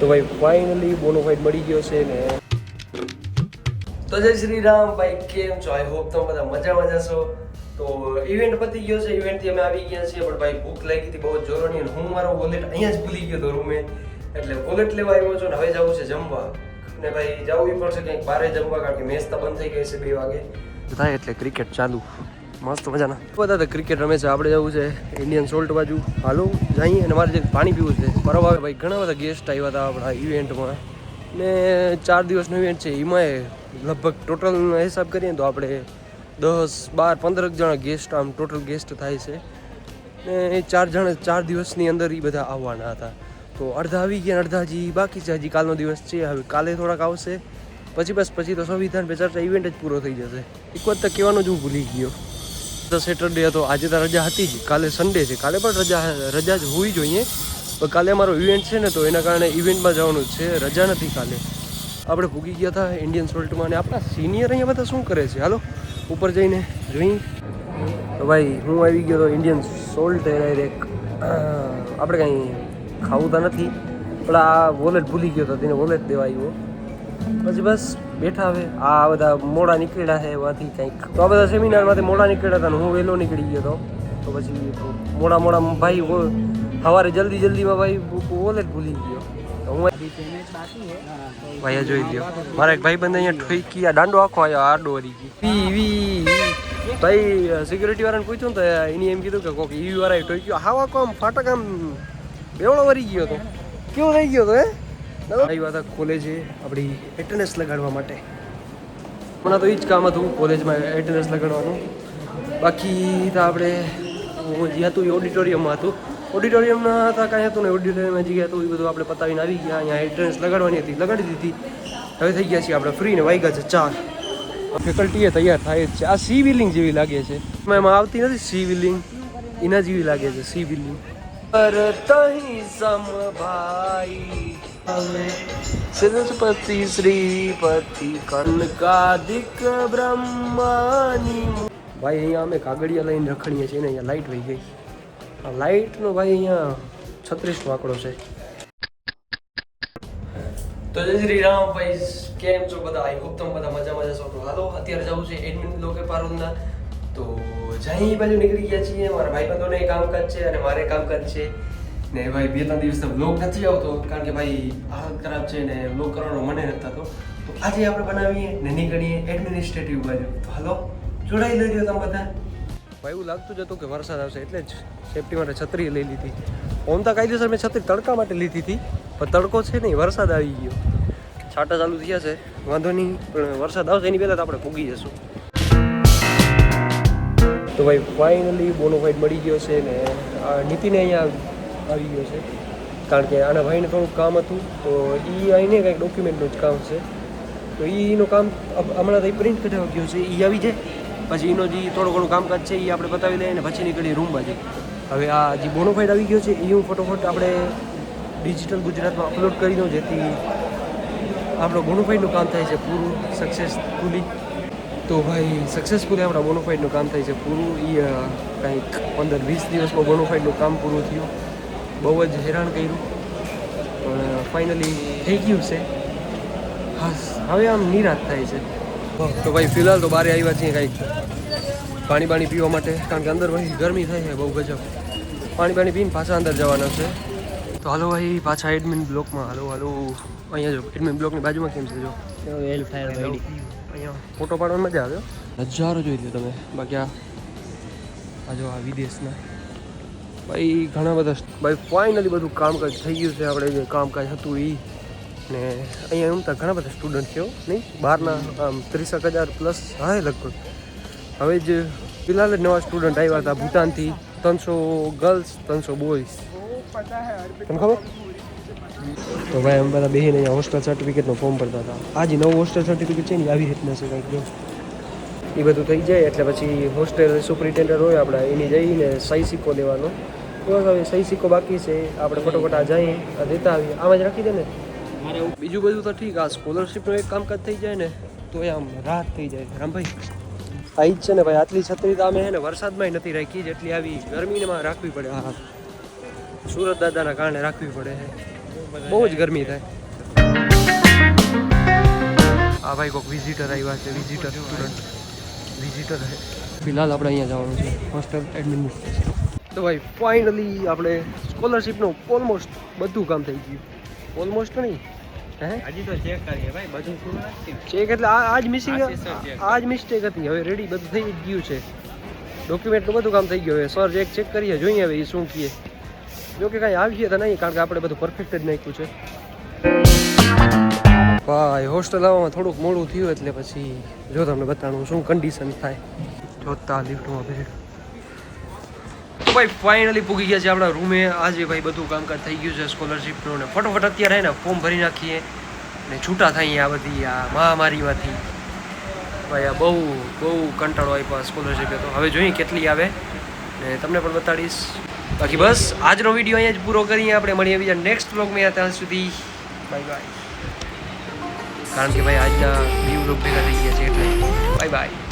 તો ભાઈ ફાઇનલી બોનોફાઈડ મળી ગયો છે ને. તો જય શ્રી રામ ભાઈ, કેમ છો? આઈ હોપ તમે બધા મજા મજા છો તો ઇવેન્ટ પતી ગયો છે ઇવેન્ટથી અમે આવી ગયા છીએ, પણ ભાઈ ભૂખ લાગી હતી, બહુ જોરોની અને હું મારો વોલેટ અહીંયા જ ભૂલી ગયો હતો રૂમે એટલે વોલેટ લેવા આવ્યો છું ને હવે જવું છે જમવા. ને ભાઈ, જવું પડશે કંઈક બારે જમવા, કારણ કે મેચ તો બંધ થઈ ગઈ છે બે વાગે. એટલે ક્રિકેટ ચાલુ. મસ્ત મજાના. બધા તો ક્રિકેટ રમે છે. આપણે જવું છે ઇન્ડિયન સોલ્ટ બાજુ. હાલો, જઈએ. અને મારે જે પાણી પીવું છે પરવા આવે. ભાઈ, ઘણા બધા ગેસ્ટ આવ્યા હતા આપણા ઇવેન્ટમાં ને ચાર દિવસનો ઇવેન્ટ છે. એમાં લગભગ ટોટલ હિસાબ કરીએ તો આપણે દસ, બાર પંદર જણા ગેસ્ટ આમ ટોટલ ગેસ્ટ થાય છે. ને એ ચાર જણા, ચાર દિવસની અંદર એ બધા આવવાના હતા. તો અડધા આવી ગયા અડધા હજી બાકી છે. હજી કાલનો દિવસ છે. હવે કાલે થોડાક આવશે. પછી બસ, પછી તો સંવિધાન પે ચર્ચા ઇવેન્ટ જ પૂરો થઈ જશે. એક વખત તો કહેવાનું જ હું ભૂલી ગયો. તો સેટરડે હતો. આજે તો રજા હતી જ. કાલે સન્ડે છે. કાલે પણ રજા રજા જ હોવી જોઈએ. પણ કાલે અમારો ઇવેન્ટ છે ને, તો એના કારણે ઇવેન્ટમાં જવાનું છે. રજા નથી કાલે. આપણે ભૂગી ગયા હતા ઇન્ડિયન સોલ્ટમાં અને આપણા સિનિયર અહીંયા બધા શું કરે છે? હાલો, ઉપર જઈને જોઈ. તો ભાઈ, હું આવી ગયો તો ઇન્ડિયન સોલ્ટ ડાયરેક્ટ આપણે કાંઈ ખાવું તો નથી. પણ આ વોલેટ ભૂલી ગયો હતો તેને વોલેટ દેવા આવ્યો. પછી બસ બેઠા હવે. આ બધા મોડા નીકળ્યા છે એમાંથી કંઈક. તો આ બધા સેમિનારમાંથી મોડા નીકળ્યા હતા હું વહેલો નીકળી ગયો હતો તો પછી મોડા મોડા ભાઈ સવારે જલ્દી જલ્દીમાં ભાઈ વોલેટ ભૂલી ગયો. હું ભાઈ જોઈ લ્યો. મારા એક ભાઈ બંધ અહીંયા ઠોકી આ દાંડો આખો આવ્યો આડો વળી ગઈ વી વી ભાઈ સિક્યુરિટી વાળાને પૂછ્યું તો એની એમ કીધું કે કોક ઈવી વાળાએ ઠોક્યો હાવ આમ ફાટક આમ બેવડો વરી ગયો તો. કેવો થઈ ગયો તો હે? આવી વાત કોલેજે આપણી એટેન્ડન્સ લગાડવા માટે. હમણાં તો એ જ કામ હતું કોલેજમાં એટેન્ડન્સ લગાડવાનું. બાકી તો આપણે, હું જે હતું એ ઓડિટોરિયમમાં હતું. ઓડિટોરિયમના હતા, કાંઈ હતું ને ઓડિટોરિયમમાં જે હતું, એ બધું આપણે પતાવીને આવી ગયા. અહીંયા એટેન્ડન્સ લગાડવાની હતી, લગાડી દીધી. હવે થઈ ગયા છીએ આપણે ફ્રી ને વાગ્યા છે ચાર. ફેકલ્ટીએ તૈયાર થાય જ છે. આ સી વિલિંગ જેવી લાગે છે. એમાં આવતી નથી સી વિલિંગ એના જેવી લાગે છે સી વિલિંગ પર શ્રીપતિ કનકાદિક બ્રહ્માની ભાઈ અહીંયા અમે કાગળિયા લઈને રખડીએ છીએ ને અહીંયા લાઈટ વહી ગઈ. આ લાઈટનો ભાઈ અહીંયા છત્રીસનો આંકડો છે. તો જય શ્રી રામ ભાઈ કેમ છો બધા? આઈ હોપ તમે બધા મજા મજા તો હાલો અત્યારે જવું છે એડમિન લોકે પારુલના તો જઈ બાજુ નીકળી ગયા છીએ. મારા ભાઈ બંધોને કામકાજ છે અને મારે કામકાજ છે. ને ભાઈ, બે ત્રણ દિવસ બ્લોગ નથી આવતો, કારણ કે ભાઈ હાલત ખરાબ છે ને બ્લોગ કરવાનો મને નથી થતો. તો આજે આપણે બનાવીએ ને નીકળીએ એડમિનિસ્ટ્રેટિવ બાજુ. તો હાલો, જોડાઈ લેજો તમે બધા. ભાઈ, એવું લાગતું જ હતું કે વરસાદ આવશે, એટલે જ સેફટી માટે છત્રી લઈ લીધી. ઓમ તો કાયદેસર મેં છત્રી તડકા માટે લીધી હતી, પણ તડકો છે નહીં, વરસાદ આવી ગયો. છાંટા ચાલુ થયા છે, વાંધો નહીં, પણ વરસાદ આવશે એની પહેલાં તો આપણે પૂગી જશું. તો ભાઈ ફાઇનલી બોનોફાઇડ મળી ગયો છે ને નીતિને અહીંયા આવી ગયો છે. કારણ કે આના ભાઈને થોડુંક કામ હતું, તો એ આવીને કંઈક ડોક્યુમેન્ટનું જ કામ છે. તો એનું કામ હમણાં તો પ્રિન્ટ કઢાવવા ગયો છે. એ આવી જાય. પછી એનો જે થોડું ઘણું કામકાજ છે એ આપણે બતાવી દઈએ અને પછી નીકળીએ રૂમમાં જઈએ હવે આ જે બોનોફાઇડ આવી ગયો છે એ હું ફટોફટ આપણે ડિજિટલ ગુજરાતમાં અપલોડ કરી દઉં, જેથી આપણો બોનોફાઇડનું કામ થાય છે પૂરું સક્સેસફુલી તો ભાઈ સક્સેસફુલી આપણા બોનોફાઇડનું કામ થાય છે પૂરું. એ કાંઈક કંઈક પંદર વીસ દિવસમાં બોનોફાઇડનું કામ પૂરું થયું. બહુ જ હેરાન કર્યું. પણ ફાઇનલી થઈ ગયું છે. હાસ હવે આમ નિરાશ થાય છે. તો ભાઈ ફિલહાલ તો બહાર આવ્યા છીએ કંઈક પાણી પાણી પીવા માટે કારણ કે અંદર ભાઈ ગરમી થાય છે બહુ ગજબ. પાણી પાણી પીને પાછા અંદર જવાના છે. તો હાલો ભાઈ પાછા એડમિન બ્લોકમાં હાલો હાલો. અહીંયા જો એડમિન બ્લોકની બાજુમાં કેમ છે જો? અહીંયા. ફોટો પાડવાની મજા આવ્યો નજારો જોઈ લો તમે. બાકી આ જો આ વિદેશના. ભાઈ, ઘણા બધા ભાઈ ફાઇનલી બધું કામકાજ થઈ ગયું છે. આપણે જે કામકાજ હતું એ ને અહીંયા એમ તો ઘણા બધા સ્ટુડન્ટ થયો નહીં? બહારના આમ, ત્રીસેક હજાર પ્લસ હા લગભગ. હવે જ ફિલહાલ જ નવા સ્ટુડન્ટ આવ્યા હતા ભૂટાનથી ત્રણસો ગર્લ્સ ત્રણસો બોયઝ તમને ખબર? તો ભાઈ, અમે બધા બેહીને અહીંયા હોસ્ટેલ સર્ટિફિકેટનો ફોર્મ ભરતા હતા. આજે નવું હોસ્ટેલ સર્ટિફિકેટ છે ને આવી રીતના છે કંઈક એ બધું થઈ જાય, એટલે પછી હોસ્ટેલ સુપરિન્ટેન્ડન્ટ હોય આપણે, એની જઈને સહી સિક્કો લેવાનો બસ હવે સહી સિક્કો બાકી છે. આપણે ફટોફટ આ જઈએ દેતા આવીએ. આમાં જ રાખી દે ને. બીજું બધું તો ઠીક આ સ્કોલરશિપનું એક કામકાજ થઈ જાય ને તો એ આમ રાહત થઈ જાય. રામભાઈ આ જ છે ને ભાઈ આટલી છત્રી તો અમે હે ને વરસાદમાંય નથી રાખી જેટલી આવી ગરમીમાં રાખવી પડે. હા સુરત દાદાના કારણે રાખવી પડે બહુ જ ગરમી થાય. આ ભાઈ કોઈક વિઝિટર આવ્યા છે વિઝિટર સ્ટુડન્ટ વિઝિટર છે ફિલહાલ આપણે અહીંયા જવાનું છે. હોસ્ટેલ એડમિનિસ્ટ્રેશન તો ભાઈ ફાઇનલી આપણે સ્કોલરશિપનું ઓલમોસ્ટ બધું કામ થઈ ગયું. ઓલમોસ્ટ નહીં. હે? હજી તો ચેક કરીએ ભાઈ બધું પૂરું ચેક એટલે આજ મિસિંગ મિસ્ટેક હતી. હવે રેડી બધું થઈ ગયું છે. ડોક્યુમેન્ટનું બધું કામ થઈ ગયું. હવે સર એક ચેક કરીએ જોઈએ હવે એ શું કહે. જો કે કાંઈ આવીએ તો નહીં કારણ કે આપણે બધું પરફેક્ટ જ નાખ્યું છે. ભાઈ હોસ્ટેલ આવવામાં થોડુંક મોડું થયું એટલે પછી જો તમને બતાવું શું કન્ડિશન થાય. જોતા લિફ્ટમાં ભીડ તો ભાઈ ફાઇનલી પૂગી ગયા છે આપણા રૂમે આજે ભાઈ બધું કામકાજ થઈ ગયું છે સ્કોલરશિપનું ને ફટોફટ અત્યારે ને ફોર્મ ભરી નાખીએ. ને છૂટા થઈએ આ બધી, આ મહામારીમાંથી. ભાઈ આ બહુ બહુ કંટાળો આપ્યો સ્કોલરશીપ તો. હવે જોઈએ કેટલી આવે. ને તમને પણ બતાડીશ. બાકી બસ, આજનો વીડિયો અહીંયા જ પૂરો કરીએ. આપણે મળીએ બીજા નેક્સ્ટ બ્લોગમાં ત્યાં સુધી બાય બાય કારણ કે ભાઈ આજના વ્યૂ લોક ભેગા થઈ ગયા છે એટલે. Bye bye